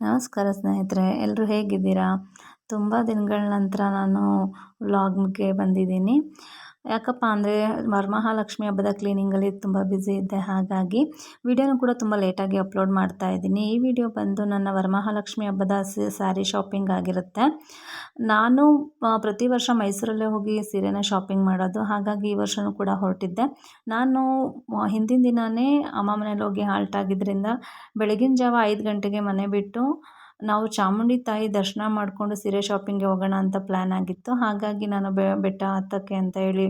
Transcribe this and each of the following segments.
ನಮಸ್ಕಾರ ಸ್ನೇಹಿತರೆ ಎಲ್ಲರೂ ಹೇಗಿದ್ದೀರಾ? ತುಂಬ ದಿನಗಳ ನಂತರ ನಾನು ವ್ಲಾಗ್ಗೆ ಬಂದಿದ್ದೀನಿ. ಯಾಕಪ್ಪ ಅಂದರೆ ವರಮಹಾಲಕ್ಷ್ಮಿ ಹಬ್ಬದ ಕ್ಲೀನಿಂಗಲ್ಲಿ ತುಂಬ ಬ್ಯುಸಿ ಇದ್ದೆ ಹಾಗಾಗಿ ವಿಡಿಯೋನೂ ಕೂಡ ತುಂಬ ಲೇಟಾಗಿ ಅಪ್ಲೋಡ್ ಮಾಡ್ತಾ ಇದ್ದೀನಿ. ಈ ವಿಡಿಯೋ ಬಂದು ನನ್ನ ವರಮಹಾಲಕ್ಷ್ಮಿ ಹಬ್ಬದ ಸ್ಯಾರಿ ಶಾಪಿಂಗ್ ಆಗಿರುತ್ತೆ. ನಾನು ಪ್ರತಿ ವರ್ಷ ಮೈಸೂರಲ್ಲೇ ಹೋಗಿ ಸೀರೆನ ಶಾಪಿಂಗ್ ಮಾಡೋದು, ಹಾಗಾಗಿ ಈ ವರ್ಷವೂ ಕೂಡ ಹೊರಟಿದ್ದೆ. ನಾನು ಹಿಂದಿನ ದಿನವೇ ಅಮ್ಮ ಮನೇಲಿ ಹೋಗಿ ಹಾಲ್ಟ್ ಆಗಿದ್ದರಿಂದ ಬೆಳಗಿನ ಜಾವ ಐದು ಗಂಟೆಗೆ ಮನೆ ಬಿಟ್ಟು ನಾವು ಚಾಮುಂಡಿ ತಾಯಿ ದರ್ಶನ ಮಾಡಿಕೊಂಡು ಸೀರೆ ಶಾಪಿಂಗ್ಗೆ ಹೋಗೋಣ ಅಂತ ಪ್ಲ್ಯಾನ್ ಆಗಿತ್ತು. ಹಾಗಾಗಿ ನಾನು ಬೆಟ್ಟ ಹತ್ತಕ್ಕೆ ಅಂತ ಹೇಳಿ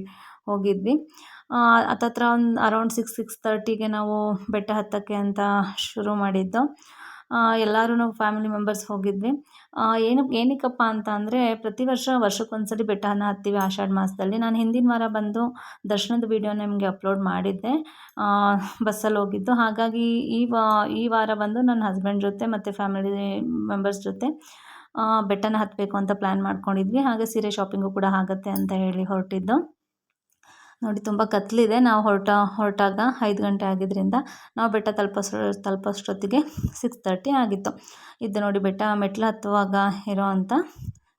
ಹೋಗಿದ್ವಿ. ಹತ್ತತ್ರ ಒಂದು ಅರೌಂಡ್ ಸಿಕ್ಸ್ ಸಿಕ್ಸ್ ತರ್ಟಿಗೆ ನಾವು ಬೆಟ್ಟ ಹತ್ತಕ್ಕೆ ಅಂತ ಶುರು ಮಾಡಿದ್ದು. ಎಲ್ಲರೂ ಫ್ಯಾಮಿಲಿ ಮೆಂಬರ್ಸ್ ಹೋಗಿದ್ವಿ. ಏನು, ಏನಕ್ಕಪ್ಪ ಅಂತ ಅಂದರೆ ಪ್ರತಿ ವರ್ಷ ವರ್ಷಕ್ಕೊಂದ್ಸಲಿ ಬೆಟ್ಟನ ಹತ್ತೀವಿ ಆಷಾಢ ಮಾಸದಲ್ಲಿ. ನಾನು ಹಿಂದಿನ ವಾರ ಬಂದು ದರ್ಶನದ ವೀಡಿಯೋ ನಿಮಗೆ ಅಪ್ಲೋಡ್ ಮಾಡಿದ್ದೆ. ಬಸ್ಸಲ್ಲಿ ಹೋಗಿದ್ದು. ಹಾಗಾಗಿ ಈ ವಾ, ಈ ವಾರ ಬಂದು ನನ್ನ ಹಸ್ಬೆಂಡ್ ಜೊತೆ ಮತ್ತು ಫ್ಯಾಮಿಲಿ ಮೆಂಬರ್ಸ್ ಜೊತೆ ಬೆಟ್ಟನ ಹತ್ತಬೇಕು ಅಂತ ಪ್ಲ್ಯಾನ್ ಮಾಡ್ಕೊಂಡಿದ್ವಿ. ಹಾಗೆ ಸೀರೆ ಶಾಪಿಂಗು ಕೂಡ ಆಗುತ್ತೆ ಅಂತ ಹೇಳಿ ಹೊರಟಿದ್ದು. ನೋಡಿ ತುಂಬ ಕತ್ತಲಿದೆ ನಾವು ಹೊರಟ, ಹೊರಟಾಗ ಐದು ಗಂಟೆ ಆಗಿದ್ದರಿಂದ ನಾವು ಬೆಟ್ಟ ತಲುಪಿಸೋ ತಲುಪೋಷ್ಟೊತ್ತಿಗೆ ಸಿಕ್ಸ್ ತರ್ಟಿ ಆಗಿತ್ತು. ಇದು ನೋಡಿ ಬೆಟ್ಟ ಮೆಟ್ಲು ಹತ್ತುವಾಗ ಇರೋ ಅಂಥ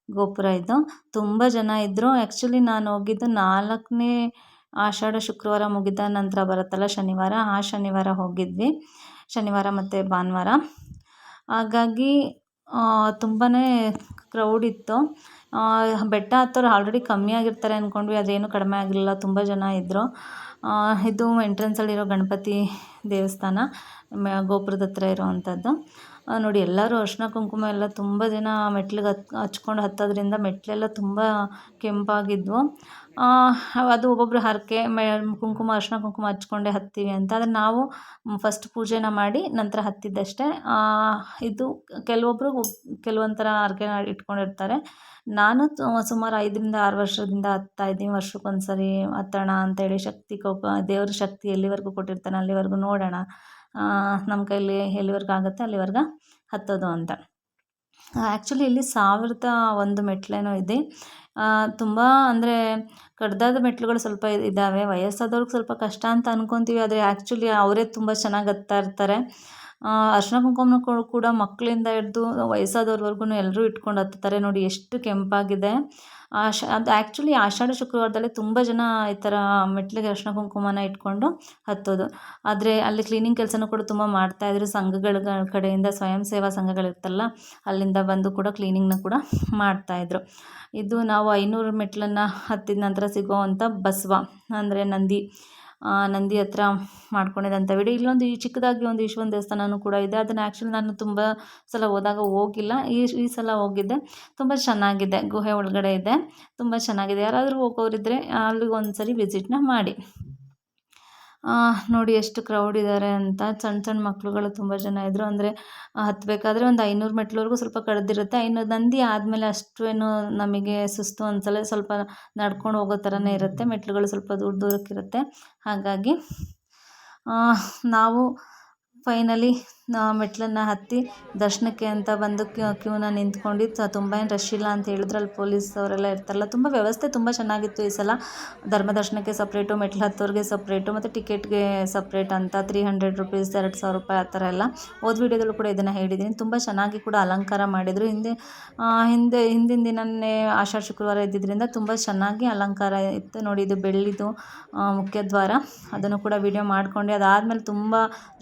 ಗೋಪುರ ಇದು. ತುಂಬ ಜನ ಇದ್ದರು ಆ್ಯಕ್ಚುಲಿ ನಾನು ಹೋಗಿದ್ದು ನಾಲ್ಕನೇ ಆಷಾಢ ಶುಕ್ರವಾರ ಮುಗಿದ ನಂತರ ಬರುತ್ತಲ್ಲ ಶನಿವಾರ, ಆ ಶನಿವಾರ ಹೋಗಿದ್ವಿ. ಶನಿವಾರ ಮತ್ತು ಭಾನುವಾರ. ಹಾಗಾಗಿ ತುಂಬಾ ಕ್ರೌಡ್ ಇತ್ತು. ಬೆಟ್ಟ ಹತ್ತೋರು ಆಲ್ರೆಡಿ ಕಮ್ಮಿ ಆಗಿರ್ತಾರೆ ಅಂದ್ಕೊಂಡ್ವಿ ಅದೇನು ಕಡಿಮೆ ಆಗಲಿಲ್ಲ ತುಂಬ ಜನ ಇದ್ದರು ಇದು ಎಂಟ್ರೆನ್ಸಲ್ಲಿರೋ ಗಣಪತಿ ದೇವಸ್ಥಾನ ಗೋಪುರದ ಹತ್ರ ಇರೋವಂಥದ್ದು ನೋಡಿ, ಎಲ್ಲರೂ ಅರ್ಶಿನ ಕುಂಕುಮ ಎಲ್ಲ ತುಂಬ ಜನ ಮೆಟ್ಲಿಗೆ ಹತ್, ಹಚ್ಕೊಂಡು ಹತ್ತೋದ್ರಿಂದ ಮೆಟ್ಲೆಲ್ಲ ತುಂಬ ಕೆಂಪಾಗಿದ್ವು. ಅದು ಒಬ್ಬೊಬ್ಬರು ಹರಕೆ ಕುಂಕುಮ, ಅರ್ಶಿನ ಕುಂಕುಮ ಹಚ್ಕೊಂಡೆ ಹತ್ತೀವಿ ಅಂತ. ಆದರೆ ನಾವು ಫಸ್ಟ್ ಪೂಜೆನ ಮಾಡಿ ನಂತರ ಹತ್ತಿದ್ದಷ್ಟೇ. ಇದು ಕೆಲವೊಬ್ಬರು ಕೆಲವೊಂಥರ ಹರಕೆ ಇಟ್ಕೊಂಡಿರ್ತಾರೆ. ನಾನು ಸುಮಾರು ಐದರಿಂದ ಆರು ವರ್ಷದಿಂದ ಹತ್ತಾ ಇದ್ದೀನಿ. ವರ್ಷಕ್ಕೊಂದು ಸರಿ ಹತ್ತೋಣ ಅಂತೇಳಿ ಶಕ್ತಿ ಕೋಪ, ದೇವ್ರ ಶಕ್ತಿ ಎಲ್ಲಿವರೆಗೂ ಕೊಟ್ಟಿರ್ತಾನೆ ಅಲ್ಲಿವರೆಗೂ ನೋಡೋಣ. ನಮ್ಮ ಕೈಲಿ ಎಲ್ಲಿವರೆಗೂ ಆಗುತ್ತೆ ಅಲ್ಲಿವರೆಗೂ ಹತ್ತೋದು ಅಂತ. ಆ್ಯಕ್ಚುಲಿ ಇಲ್ಲಿ ಸಾವಿರದ ಒಂದು ಮೆಟ್ಲೇನೋ ಇದೆ. ತುಂಬ ಅಂದರೆ ಕಡ್ದಾದ ಮೆಟ್ಲುಗಳು ಸ್ವಲ್ಪ ಇದ್ದಾವೆ ವಯಸ್ಸಾದವ್ರಿಗೆ ಸ್ವಲ್ಪ ಕಷ್ಟ ಅಂತ ಅನ್ಕೊತೀವಿ, ಆದರೆ ಆ್ಯಕ್ಚುಲಿ ಅವರೇ ತುಂಬ ಚೆನ್ನಾಗಿ ಹತ್ತಾ ಇರ್ತಾರೆ. ಅರ್ಶಿನ ಕುಂಕುಮನ ಕೂಡ ಮಕ್ಕಳಿಂದ ಹಿಡ್ದು ವಯಸ್ಸಾದವ್ರವರೆಗೂ ಎಲ್ಲರೂ ಇಟ್ಕೊಂಡು ಹತ್ತಾರೆ ನೋಡಿ ಎಷ್ಟು ಕೆಂಪಾಗಿದೆ. ಆಶ, ಅದು ಆ್ಯಕ್ಚುಲಿ ಆಷಾಢ ಶುಕ್ರವಾರದಲ್ಲಿ ತುಂಬ ಜನ ಈ ಥರ ಮೆಟ್ಲಿಗೆ ಅರ್ಶಿನ ಕುಂಕುಮನ ಇಟ್ಕೊಂಡು ಹತ್ತೋದು. ಆದರೆ ಅಲ್ಲಿ ಕ್ಲೀನಿಂಗ್ ಕೆಲಸನೂ ಕೂಡ ತುಂಬ ಮಾಡ್ತಾಯಿದ್ರು ಸಂಘಗಳ ಕಡೆಯಿಂದ ಸ್ವಯಂ ಸೇವಾ ಸಂಘಗಳಿರ್ತಲ್ಲ ಅಲ್ಲಿಂದ ಬಂದು ಕೂಡ ಕ್ಲೀನಿಂಗ್ನ ಕೂಡ ಮಾಡ್ತಾಯಿದ್ರು ಇದು ನಾವು ಐನೂರು ಮೆಟ್ಲನ್ನು ಹತ್ತಿದ ನಂತರ ಸಿಗುವಂಥ ಬಸವ ಅಂದರೆ ನಂದಿ. ನಂದಿ ಹತ್ರ ಮಾಡ್ಕೊಂಡಿದ್ದಂಥ ವಿಡಿಯೋ ಇಲ್ಲೊಂದು ಈ ಚಿಕ್ಕದಾಗಿ ಒಂದು ಈಶ್ವರನ ದೇವಸ್ಥಾನವೂ ಕೂಡ ಇದೆ. ಅದನ್ನು ಆ್ಯಕ್ಚುಲಿ ನಾನು ತುಂಬ ಸಲ ಹೋದಾಗ ಹೋಗಿಲ್ಲ. ಈ ಈ ಸಲ ಹೋಗಿದ್ದೆ. ತುಂಬ ಚೆನ್ನಾಗಿದೆ. ಗುಹೆ ಒಳಗಡೆ ಇದೆ. ತುಂಬ ಚೆನ್ನಾಗಿದೆ. ಯಾರಾದರೂ ಹೋಗೋರಿದ್ದರೆ ಅಲ್ಲಿಗೆ ಒಂದು ಸರಿ ವಿಸಿಟ್ನ ಮಾಡಿ. ನೋಡಿ ಎಷ್ಟು ಕ್ರೌಡ್ ಇದ್ದಾರೆ ಅಂತ. ಸಣ್ಣ ಸಣ್ಣ ಮಕ್ಕಳುಗಳು ತುಂಬ ಜನ ಇದ್ದರು ಅಂದರೆ ಹತ್ತಬೇಕಾದ್ರೆ ಒಂದು ಐನೂರು ಮೆಟ್ಲವರೆಗೂ ಸ್ವಲ್ಪ ಕಳೆದಿರುತ್ತೆ ಐನೂರು ನಂದಿ ಆದಮೇಲೆ ಅಷ್ಟು ಏನು ನಮಗೆ ಸುಸ್ತು ಅನ್ಸಲ್ಲ. ಸ್ವಲ್ಪ ನಡ್ಕೊಂಡು ಹೋಗೋ ಥರನೇ ಇರುತ್ತೆ. ಮೆಟ್ಲುಗಳು ಸ್ವಲ್ಪ ದೂರ ದೂರಕ್ಕಿರುತ್ತೆ ಹಾಗಾಗಿ ನಾವು ಫೈನಲಿ ಮೆಟ್ಲನ್ನು ಹತ್ತಿ ದರ್ಶನಕ್ಕೆ ಅಂತ ಬಂದು ಕ್ಯೂನ ನಿಂತ್ಕೊಂಡಿದ್ದು ತುಂಬ ಏನು ರಶ್ ಇಲ್ಲ ಅಂತ ಹೇಳಿದ್ರು ಅಲ್ಲಿ ಪೊಲೀಸ್ ಅವರೆಲ್ಲ ಇರ್ತಾರಲ್ಲ, ತುಂಬ ವ್ಯವಸ್ಥೆ ತುಂಬ ಚೆನ್ನಾಗಿತ್ತು ಈ ಸಲ. ಧರ್ಮ ದರ್ಶನಕ್ಕೆ ಸಪ್ರೇಟು ಮೆಟ್ಲು ಹತ್ತೋರಿಗೆ ಸಪ್ರೇಟು ಮತ್ತು ಟಿಕೆಟ್ಗೆ ಸಪ್ರೇಟ್ ಅಂತ ತ್ರೀ ಹಂಡ್ರೆಡ್ ರುಪೀಸ್ ಎರಡು ಸಾವಿರ ರೂಪಾಯಿ ಆ ಥರ ಎಲ್ಲ. ಹೋದ ವೀಡಿಯೋದಲ್ಲೂ ಕೂಡ ಇದನ್ನು ಹೇಳಿದ್ದೀನಿ. ತುಂಬ ಚೆನ್ನಾಗಿ ಕೂಡ ಅಲಂಕಾರ ಮಾಡಿದರು. ಹಿಂದೆ ಹಿಂದೆ, ಹಿಂದಿನ ದಿನವೇ ಆಷಾಢ ಶುಕ್ರವಾರ ಇದ್ದಿದ್ದರಿಂದ ತುಂಬ ಚೆನ್ನಾಗಿ ಅಲಂಕಾರ ಇತ್ತು. ನೋಡಿ, ಇದು ಬೆಳ್ಳಿದು ಮುಖ್ಯದ್ವಾರ ಅದನ್ನು ಕೂಡ ವೀಡಿಯೋ ಮಾಡಿಕೊಂಡೆ. ಅದಾದಮೇಲೆ ತುಂಬ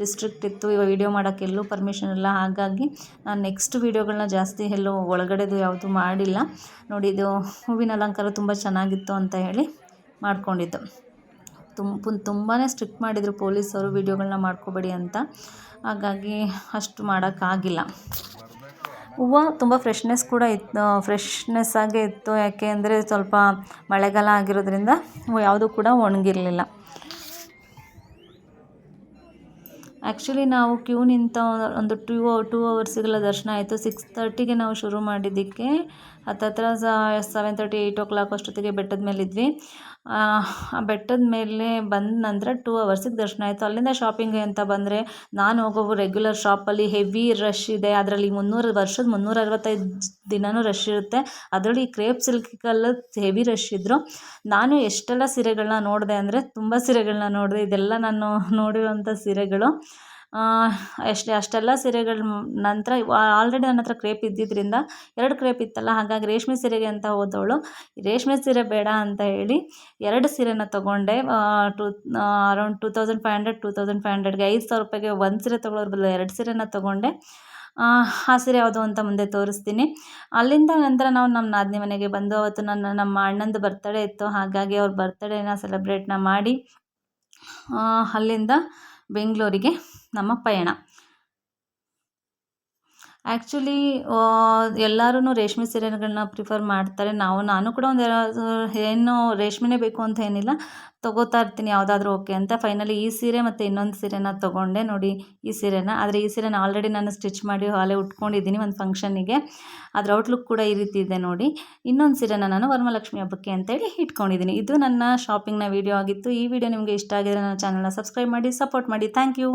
ರಿಸ್ಟ್ರಿಕ್ಟ್ ಇತ್ತು. ಇವಾಗ ವೀಡಿಯೋ ಮಾಡೋಕ್ಕೆ ಎಲ್ಲೂ ಪರ್ಮಿಷನ್ ಇಲ್ಲ. ಹಾಗಾಗಿ ನಾನು ನೆಕ್ಸ್ಟ್ ವೀಡಿಯೋಗಳನ್ನ ಜಾಸ್ತಿ ಎಲ್ಲೂ ಒಳಗಡೆದು ಯಾವುದು ಮಾಡಿಲ್ಲ. ನೋಡಿ, ಇದು ಹೂವಿನ ಅಲಂಕಾರ ತುಂಬ ಚೆನ್ನಾಗಿತ್ತು ಅಂತ ಹೇಳಿ ಮಾಡ್ಕೊಂಡಿದ್ದು. ತುಂಬ ತುಂಬಾ ಸ್ಟ್ರಿಕ್ಟ್ ಮಾಡಿದರು ಪೊಲೀಸವರು ವೀಡಿಯೋಗಳನ್ನ ಮಾಡ್ಕೋಬೇಡಿ ಅಂತ. ಹಾಗಾಗಿ ಅಷ್ಟು ಮಾಡೋಕ್ಕಾಗಿಲ್ಲ ಹೂವು ತುಂಬ ಫ್ರೆಶ್ನೆಸ್ ಕೂಡ ಇತ್ತು ಫ್ರೆಶ್ನೆಸ್ ಆಗೇ ಇತ್ತು. ಯಾಕೆ ಅಂದರೆ ಸ್ವಲ್ಪ ಮಳೆಗಾಲ ಆಗಿರೋದ್ರಿಂದ ಯಾವುದೂ ಕೂಡ ಒಣಗಿರಲಿಲ್ಲ. ಆ್ಯಕ್ಚುಲಿ ನಾವು ಕ್ಯೂ ನಿಂತ ಒಂದು ಟೂ ಟೂ ಅವರ್ಸಿಗೆಲ್ಲ ದರ್ಶನ ಆಯಿತು. ಸಿಕ್ಸ್ ತರ್ಟಿಗೆ ನಾವು ಶುರು ಮಾಡಿದ್ದಕ್ಕೆ. ಹತ್ತತ್ರ seven thirty eight o'clock ಅಷ್ಟೊತ್ತಿಗೆ ಬೆಟ್ಟದ ಮೇಲಿದ್ವಿ. ಆ ಬೆಟ್ಟದ ಮೇಲೆ ಬಂದ ನಂತರ ಟೂ ಅವರ್ಸಿಗೆ ದರ್ಶನ ಆಯಿತು. ಅಲ್ಲಿಂದ ಶಾಪಿಂಗ್ ಅಂತ ಬಂದರೆ ನಾನು ಹೋಗೋ ರೆಗ್ಯುಲರ್ ಶಾಪಲ್ಲಿ ಹೆವಿ ರಶ್ ಇದೆ. ಅದರಲ್ಲಿ ಮುನ್ನೂರು ವರ್ಷದ ಮುನ್ನೂರ ಅರವತ್ತೈದು ದಿನವೂ ರಶ್ ಇರುತ್ತೆ. ಅದರಲ್ಲಿ ಈ ಕ್ರೇಪ್ ಸಿಲ್ಕಲ್ಲಿ ಹೆವಿ ರಶ್ ಇದ್ದರು ನಾನು ಎಷ್ಟೆಲ್ಲ ಸೀರೆಗಳನ್ನ ನೋಡಿದೆ ಅಂದರೆ ತುಂಬ ಸೀರೆಗಳನ್ನ ನೋಡಿದೆ. ಇದೆಲ್ಲ ನಾನು ನೋಡಿರುವಂಥ ಸೀರೆಗಳು. ಅಷ್ಟೇ ಅಷ್ಟೆಲ್ಲ ಸೀರೆಗಳ ನಂತರ ಆಲ್ರೆಡಿ ನನ್ನ ಹತ್ರ ಕ್ರೇಪ್ ಇದ್ದಿದ್ದರಿಂದ ಎರಡು ಕ್ರೇಪ್ ಇತ್ತಲ್ಲ, ಹಾಗಾಗಿ ರೇಷ್ಮೆ ಸೀರೆಗೆ ಅಂತ ಹೋದವಳು. ರೇಷ್ಮೆ ಸೀರೆ ಬೇಡ ಅಂತ ಹೇಳಿ ಎರಡು ಸೀರೆನ ತೊಗೊಂಡೆ. To around two thousand five hundred two thousand five ಹಂಡ್ರೆಡ್ಗೆ ಐದು ಸಾವಿರ ರೂಪಾಯಿಗೆ ಒಂದು ಸೀರೆ ತೊಗೊಳೋದ್ರ ಬದಲು ಎರಡು ಸೀರೆನ ತೊಗೊಂಡೆ. ಆ ಸೀರೆ ಯಾವುದು ಅಂತ ಮುಂದೆ ತೋರಿಸ್ತೀನಿ. ಅಲ್ಲಿಂದ ನಂತರ ನಾವು ನಮ್ಮ ನಾದಿನಿ ಮನೆಗೆ ಬಂದು ಅವತ್ತು ನನ್ನ, ನಮ್ಮ ಅಣ್ಣಂದು ಬರ್ತಡೇ ಇತ್ತು. ಹಾಗಾಗಿ ಅವ್ರ ಬರ್ತಡೇನ ಸೆಲೆಬ್ರೇಟ್ನ ಮಾಡಿ ಅಲ್ಲಿಂದ ಬೆಂಗಳೂರಿಗೆ ನಮ್ಮ ಪಯಣ. ಆ್ಯಕ್ಚುಲಿ ಎಲ್ಲರೂ ರೇಷ್ಮೆ ಸೀರೆಗಳನ್ನ ಪ್ರಿಫರ್ ಮಾಡ್ತಾರೆ. ನಾವು, ನಾನು ಕೂಡ ಒಂದು ಏನು ರೇಷ್ಮೆನೇ ಬೇಕು ಅಂತ ಏನಿಲ್ಲ. ತೊಗೋತಾ ಇರ್ತೀನಿ, ಯಾವುದಾದ್ರೂ ಓಕೆ ಅಂತ. ಫೈನಲಿ ಈ ಸೀರೆ ಮತ್ತು ಇನ್ನೊಂದು ಸೀರೆನ ತೊಗೊಂಡೆ ನೋಡಿ, ಈ ಸೀರೆನ. ಆದರೆ ಈ ಸೀರೆನ ಆಲ್ರೆಡಿ ನಾನು ಸ್ಟಿಚ್ ಮಾಡಿ ಹಾಲೆ ಉಟ್ಕೊಂಡಿದ್ದೀನಿ ಒಂದು ಫಂಕ್ಷನ್ನಿಗೆ ಅದರ ಔಟ್ಲುಕ್ ಕೂಡ ಈ ರೀತಿ ಇದೆ ನೋಡಿ. ಇನ್ನೊಂದು ಸೀರೆನ ನಾನು ವರಮಲಕ್ಷ್ಮಿ ಹಬ್ಬಕ್ಕೆ ಅಂತೇಳಿ ಇಟ್ಕೊಂಡಿದ್ದೀನಿ. ಇದು ನನ್ನ ಶಾಪಿಂಗ್ನ ವೀಡಿಯೋ ಆಗಿತ್ತು. ಈ ವಿಡಿಯೋ ನಿಮಗೆ ಇಷ್ಟ ಆಗಿದ್ರೆ ನನ್ನ ಚಾನಲ್ನ ಸಬ್ಸ್ಕ್ರೈಬ್ ಮಾಡಿ ಸಪೋರ್ಟ್ ಮಾಡಿ. Thank you